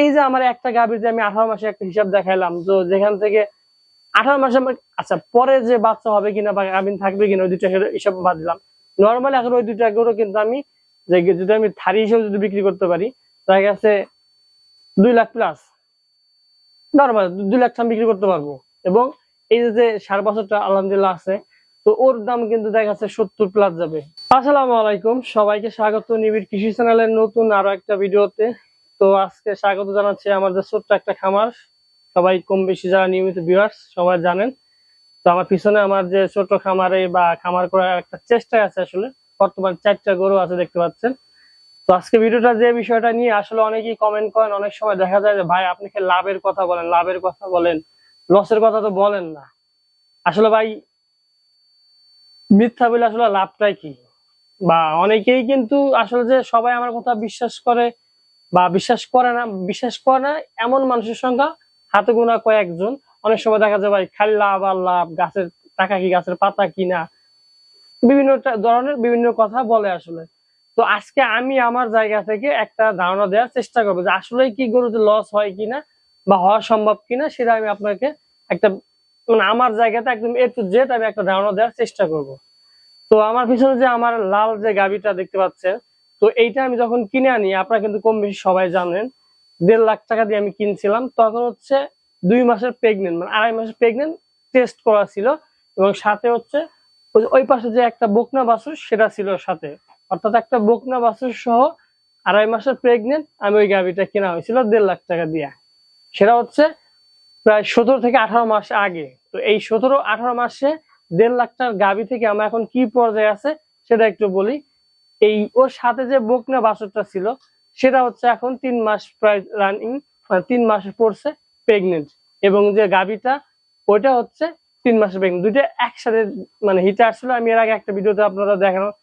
এই যে আমার একটা গাভীর যে আমি আঠারো মাসে একটা হিসাব দেখাইলাম, তো যেখান থেকে আঠারো মাসে আচ্ছা পরে যে বাচ্চা হবে কিনা বা গাভীন থাকবে কিনা, ওই দুটা হিসাব বাদ দিলাম। নর্মালি এখন ওই দুটা গরু কিন্তু আমি যে যদি আমি থারি হিসেবে যদি বিক্রি করতে পারি, দেখা গেছে দুই লাখ প্লাস নর্মাল দুই লাখ টাকা বিক্রি করতে পারব। এবং এই যে সাড়ে বছরটা আলহামদুলিল্লাহ আছে, তো ওর দাম কিন্তু দেখা যাচ্ছে সত্তর প্লাস যাবে। আসসালামু আলাইকুম, সবাইকে স্বাগত নিবিড় কৃষি চ্যানেলের নতুন আরও একটা ভিডিওতে তো আজকে স্বাগত জানাচ্ছি আমাদের ছোট্ট একটা খামার। সবাই কম বেশি যারা নিয়মিত ভিউয়ার্স সবাই জানেন। তো আমার পিছনে আমার যে ছোট খামারে বা খামার করার একটা চেষ্টা আছে আসলে, বর্তমান চারটা গরু আছে দেখতে পাচ্ছেন। তো আজকে ভিডিওটা যে বিষয়টা নিয়ে আসলে অনেকেই কমেন্ট করেন, অনেক সময় দেখা যায় যে, ভাই, আপনি কি লাভের কথা বলেন? লাভের কথা বলেন লসের কথা তো বলেন না। আসলে ভাই, মিথ্যা বলে আসলে লাভটাই কি? বা অনেকেই কিন্তু আসলে যে সবাই আমার কথা বিশ্বাস করে বা বিশ্বাস করে না, বিশ্বাস করে না, এমন মানুষের সংখ্যা হাতে গোনা কয়েকজন। অনেক সময় দেখা যায় ভাই, খালি লাভ আর লাভ, গাছের টাকা কি, গাছের পাতা কিনা বিভিন্ন ধরনের বিভিন্ন কথা বলে আসলে। তো আজকে আমি আমার জায়গা থেকে একটা ধারণা দেওয়ার চেষ্টা করব যে আসলে কি গরুতে লস হয় কিনা বা হওয়া সম্ভব কিনা, সেটা আমি আপনাকে একটা মানে আমার জায়গাতে একদম এ টু জেড আমি একটা ধারণা দেওয়ার চেষ্টা করব। তো আমার পিছনে যে আমার লাল যে গাবিটা দেখতে পাচ্ছেন তো এইটা আমি যখন কিনে আনি, আপনারা কিন্তু কম বেশি সবাই জানেন, দেড় লাখ টাকা দিয়ে আমি কিনছিলাম। তখন হচ্ছে দুই মাসের প্রেগনেন্ট মানে আড়াই মাসের প্রেগনেন্ট টেস্ট করা ছিল এবং সাথে হচ্ছে ওই পাশে যে একটা বকনা বাছুর, সেটা ছিল সাথে। অর্থাৎ একটা বকনা বাছুর সহ আড়াই মাসের প্রেগনেন্ট আমি ওই গাভিটা কেনা হয়েছিল দেড় লাখ টাকা দিয়ে। সেটা হচ্ছে প্রায় সতেরো থেকে আঠারো মাস আগে। তো এই সতেরো আঠারো মাসে দেড় লাখ টাকার গাভি থেকে আমার এখন কি পর্যায়ে আছে, সেটা একটু বলি। এই ওর সাথে যে বকনা বাছুরটা ছিল, সেটা হচ্ছে এখন তিন মাস প্রায় রানিং মানে তিন মাসে পড়ছে প্রেগনেন্ট এবং যে গাভিটা, ওইটা হচ্ছে তিন মাসের প্রেগনেন্ট দুইটা একসাথে মানে হিটে আসছিল আমি এর আগে একটা ভিডিওতে আপনারা দেখানোর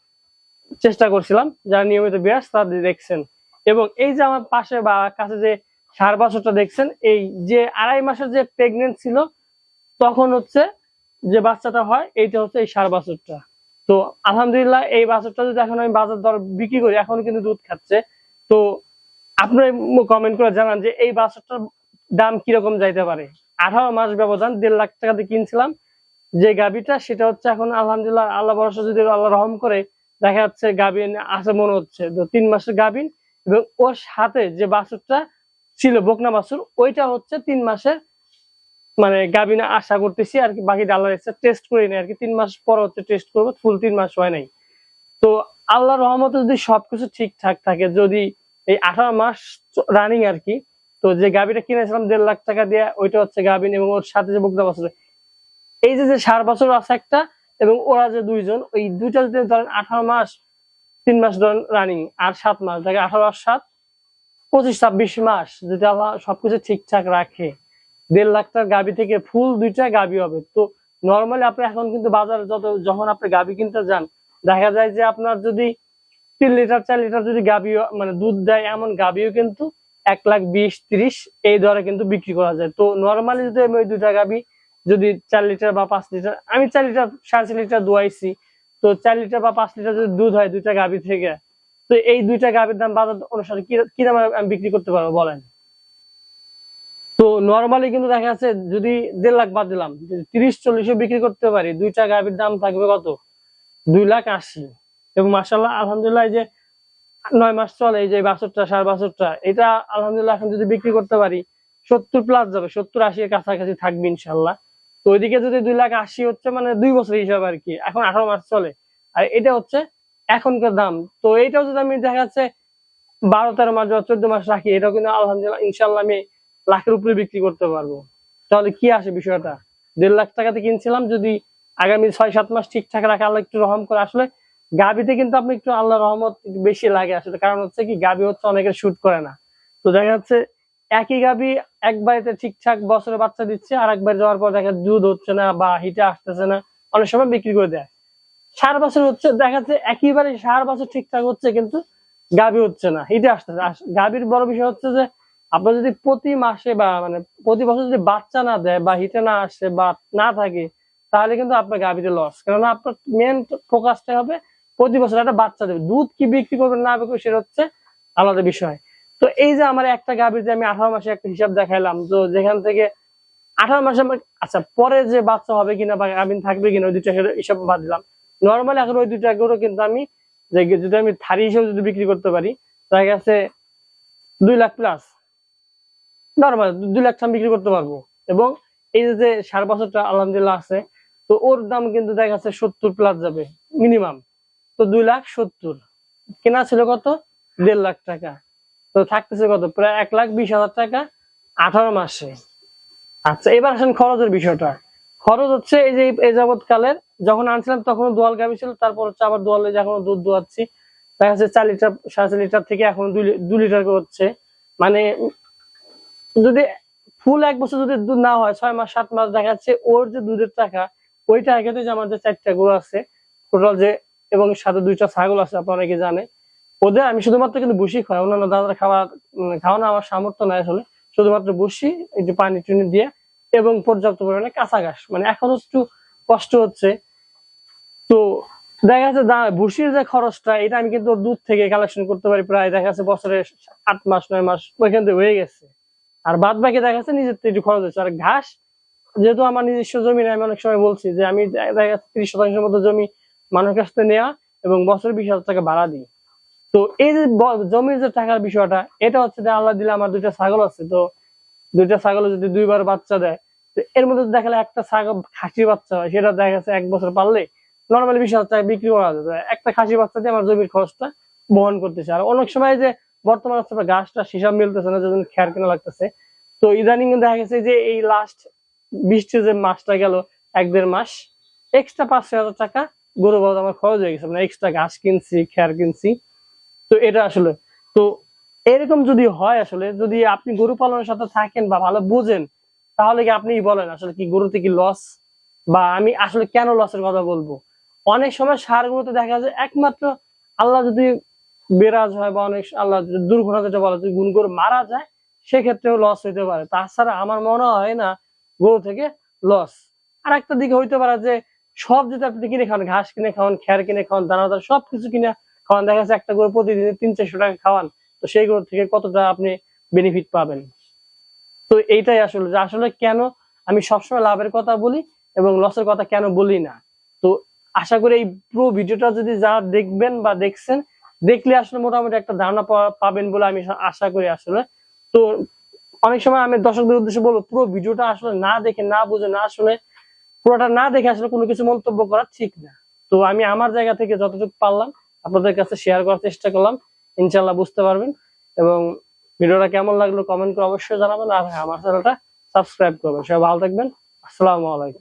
চেষ্টা করছিলাম, যারা নিয়মিত বিয়াস তারা দেখছেন। এবং এই যে আমার পাশে বা কাছে যে সার বছরটা দেখছেন, এই যে আড়াই মাসের যে প্রেগনেন্ট ছিল, তখন হচ্ছে যে বাচ্চাটা হয়, এইটা হচ্ছে এই সার বাছুরটা তো আলহামদুলিল্লাহ এই বাছুরটা যদি এখন আমি বাজার দর বিক্রি করি, এখন কিন্তু দুধ খাচ্ছে। তো আপনারা কমেন্ট করে জানান যে এই বাছুরটার দাম কীরকম যাইতে পারে। আঠারো মাস ব্যবধান, দেড় লাখ টাকাতে কিনছিলাম। যে গাবিটা সেটা হচ্ছে এখন আলহামদুলিল্লাহ আল্লাহ ভরসা যদি আল্লাহ রহম করে, দেখা যাচ্ছে গাবিন আছে মনে হচ্ছে। তো তিন মাসের গাবিন এবং ওর সাথে যে বাছুরটা ছিল, বকনা বাছুর, ওইটা হচ্ছে তিন মাসের মানে গাবিনা আশা করতেছি আর কি বাকি আল্লাহ টেস্ট করি নাই আর কি। তিন মাস পর হচ্ছে টেস্ট করব ফুল তিন মাস হয় নাই। তো আল্লাহ রহমতে যদি সবকিছু ঠিকঠাক থাকে, যদি এই আঠারো মাস রানিং আর কি, তো যে গাবিটা কিনেছিলাম দেড় লাখ টাকা দিয়ে, ওইটা হচ্ছে গাবিন এবং ওর সাথে যে বকনা বাছুর এই যে যে সার বছর আছে একটা এবং ওরা যে দুইজন, ওই দুইটা যদি ধরেন আঠারো মাস, তিন মাস ধরেন রানিং আর সাত মাস দেখে আঠারো আর সাত, পঁচিশ, ছাব্বিশ মাস যদি আল্লাহ সবকিছু ঠিকঠাক রাখে দেড় লাখ টাকার গাবি থেকে ফুল দুইটা গাবি হবে। তো নর্মালি আপনি এখন কিন্তু বাজারে যত, যখন আপনি গাবি কিনতে যান, দেখা যায় যে আপনার যদি তিন লিটার, চার লিটার যদি গাবি মানে দুধ দেয় এমন গাবিও কিন্তু এক লাখ বিশ, ত্রিশ, এই দরে কিন্তু বিক্রি করা যায়। তো নর্মালি যদি আমি ওই দুইটা গাবি যদি চার লিটার বা পাঁচ লিটার, আমি চার লিটার, সাড়ে চার লিটার দুয়াইছি তো চার লিটার বা পাঁচ লিটার যদি দুধ হয় দুইটা গাভি থেকে, তো এই দুইটা গাভির দাম বাজার অনুসারে কি দামে আমি বিক্রি করতে পারব বলেন? তো নর্মালি কিন্তু দেখা যাচ্ছে যদি দেড় লাখ বাদ দিলাম তিরিশ চল্লিশে বিক্রি করতে পারি, দুইটা গাভির দাম থাকবে কত? দুই লাখ আশি। এবং মাসাল্লাহ আলহামদুলিল্লাহ এই যে নয় মাস চলে, এই যে বাছরটা, সাড়ে বাছরটা, এটা আলহামদুলিল্লাহ এখন যদি বিক্রি করতে পারি, সত্তর প্লাস যাবে, সত্তর আশি এর কাছাকাছি থাকবে ইনশাল্লাহ তো ওইদিকে যদি দুই লাখ আশি হচ্ছে মানে দুই বছর হিসাবে আর কি, এখন আঠারো মাস চলে। আর এটা হচ্ছে এখনকার দাম। তো এইটাও যদি আমি দেখা যাচ্ছে বারো তেরো মাস বা চোদ্দ মাস রাখি, এটাও কিন্তু আলহামদুলিল্লাহ ইনশাল্লাহ আমি লাখের উপরে বিক্রি করতে পারব। তাহলে কি আসে বিষয়টা? দেড় লাখ টাকাতে কিনছিলাম, যদি আগামী ছয় সাত মাস ঠিকঠাক রাখে, আল্লাহ একটু রহম করে। আসলে গাবিতে কিন্তু আপনি একটু আল্লাহ রহমত বেশি লাগে। আসলে কারণ হচ্ছে কি গাবি হচ্ছে অনেকের শুট করে না। তো দেখা যাচ্ছে একই গাবি এক বাড়িতে ঠিকঠাক বছরে বাচ্চা দিচ্ছে, আর একবার যাওয়ার পর দেখা দুধ হচ্ছে না বা হিটে আসতেছে না, অনেক সময় বিক্রি করে দেয়। সার বছর হচ্ছে, দেখা যাচ্ছে একইবারে সার বছর ঠিকঠাক হচ্ছে, কিন্তু গাবি হচ্ছে না, হিটে আসতেছে। গাবির বড় বিষয় হচ্ছে যে আপনার যদি প্রতি মাসে বা মানে প্রতি বছর যদি বাচ্চা না দেয় বা হিটে না আসে বা না থাকে, তাহলে কিন্তু আপনার গাবিতে লস কেননা আপনার মেন ফোকাসটা হবে প্রতি বছর একটা বাচ্চা দেবে। দুধ কি বিক্রি করবেন না বিক্রি সেটা হচ্ছে আলাদা বিষয়। তো এই যে আমার একটা গাভীতে আমি আঠারো মাসে একটা হিসাব দেখাইলাম, তো যেখান থেকে আঠারো মাসে আচ্ছা পরে যে বাচ্চা হবে কিনা বা গাভীন থাকবে কিনা ওই দুইটা হিসাব বাদ দিলাম। নর্মালি এখন ওই দুইটা গরু কিন্তু আমি যে যদি আমি থারি হিসেবে যদি বিক্রি করতে পারি, দেখা গেছে দুই লাখ প্লাস নর্মাল দুই লাখ আমি বিক্রি করতে পারব। এবং এই যে সার বছরটা আলহামদুলিল্লাহ আছে, তো ওর দাম কিন্তু দেখা যাচ্ছে সত্তর প্লাস যাবে মিনিমাম তো দুই লাখ সত্তর। কেনা ছিল কত? দেড় লাখ টাকা। তো থাকতেছে কত? প্রায় এক লাখ বিশ হাজার টাকা আঠারো মাসে। আচ্ছা এবার আসেন খরচের বিষয়টা। খরচ হচ্ছে এই যে, এই যাবৎ কালের যখন আনছিলাম তখন দোয়াল গাবি ছিল, তারপর হচ্ছে আবার দোয়ালে যখন দুধ দোয়াচ্ছি, দেখা যাচ্ছে চার লিটার, সাড়ে চার লিটার থেকে এখন দুই লিটার হচ্ছে। মানে যদি ফুল এক বছর যদি দুধ না হয়, ছয় মাস, সাত মাস, দেখা যাচ্ছে ওর যে দুধের টাকা, ওই টাকাতে যে আমাদের চারটা গরু আছে, টোটাল যে, এবং সাথে দুইটা ছাগল আছে, আপনারা অনেকে জানে ওদের আমি শুধুমাত্র কিন্তু বসি খাওয়াই, অন্যান্য দাদার খাওয়া খাওয়ানো আমার সামর্থ্য নাই আসলে, শুধুমাত্র বসি একটু পানি টুনি দিয়ে, এবং পর্যাপ্ত পরিমাণে কাঁচা ঘাস মানে এখন একটু কষ্ট হচ্ছে। তো দেখা যাচ্ছে ভুসির যে খরচটা, এটা আমি কিন্তু দুধ থেকে কালেকশন করতে পারি, প্রায় দেখা যাচ্ছে বছরে আট মাস, নয় মাস, ওইখান থেকে হয়ে গেছে। আর বাদ বাকি দেখা যাচ্ছে নিজের একটু খরচ হচ্ছে। আর ঘাস, যেহেতু আমার নিজস্ব জমি আমি অনেক সময় বলছি যে আমি দেখা যাচ্ছে তিরিশ শতাংশের মতো জমি মানুষের কাছ থেকে নেওয়া এবং বছরে বিশ হাজার টাকা ভাড়া দিই। তো এই যে জমির যে টাকার বিষয়টা, এটা হচ্ছে যে আল্লাহ দিলে আমার দুইটা ছাগল আছে। তো দুইটা ছাগল যদি দুইবার বাচ্চা দেয়, তো এর মধ্যে দেখালে একটা ছাগল খাসি বাচ্চা হয়, সেটা দেখা যাচ্ছে এক বছর পারলে নর্মালি বিশ হাজার টাকা বিক্রি করা যায়। একটা খাসি বাচ্চা দিয়ে আমার জমির খরচটা বহন করতেছে। আর অনেক সময় যে বর্তমান হচ্ছে গাছটা হিসাব মিলতেছে না যেদিন খেয়ার কেনা লাগতেছে। তো ইদানিং দেখা গেছে যে এই লাস্ট বৃষ্টির যে মাসটা গেল, এক দেড় মাস এক্সট্রা পাঁচ হাজার টাকা গরু বাবদ আমার খরচ হয়ে গেছে। মানে এক্সট্রা ঘাস কিনছি, খেয়ার কিনছি। তো এটা আসলে, তো এরকম যদি হয় আসলে, যদি আপনি গরু পালনের সাথে থাকেন বা ভালো বুঝেন, তাহলে কি আপনি বলেন আসলে কি গরুতে কি লস বা আমি আসলে কেন লসের কথা বলব? অনেক সময় সার সারগুলোতে দেখা যায় একমাত্র আল্লাহ যদি বেরাজ হয় বা অনেক আল্লাহ দুর্ঘটনা যেটা বলে, যদি গুণ গরু মারা যায়, সেক্ষেত্রেও লস হইতে পারে। তাছাড়া আমার মনে হয় না গরু থেকে লস আর একটা দিকে হইতে পারে যে, সব যদি আপনি কিনে খান, ঘাস কিনে খাওয়ান খ্যার কিনে খাওয়ান, দানাদার সবকিছু কিনে খাওয়ান, দেখা যাচ্ছে একটা গরু প্রতিদিন তিন চারশো টাকা খাওয়ান, তো সেই গরু থেকে কতটা আপনি বেনিফিট পাবেন? তো এইটাই আসলে যে আসলে কেন আমি সবসময় লাভের কথা বলি এবং লসের কথা কেন বলি না। তো আশা করি এই পুরো ভিডিওটা যদি যারা দেখবেন বা দেখছেন দেখলে আসলে মোটামুটি একটা ধারণা পাবেন বলে আমি আশা করি আসলে। তো অনেক সময় আমি দর্শকদের উদ্দেশ্যে বলব পুরো ভিডিওটা আসলে না দেখে না বুঝে না আসলে পুরোটা না দেখে আসলে কোনো কিছু মন্তব্য করা ঠিক না। তো আমি আমার জায়গা থেকে যতটুকু পারলাম আপনাদের কাছে শেয়ার করার চেষ্টা করলাম। ইনশাল্লাহ বুঝতে পারবেন। এবং ভিডিওটা কেমন লাগল কমেন্ট করে অবশ্যই জানাবেন। আর হ্যাঁ, আমার চ্যানেলটা সাবস্ক্রাইব করবেন। সবাই ভালো থাকবেন। আসসালামু আলাইকুম।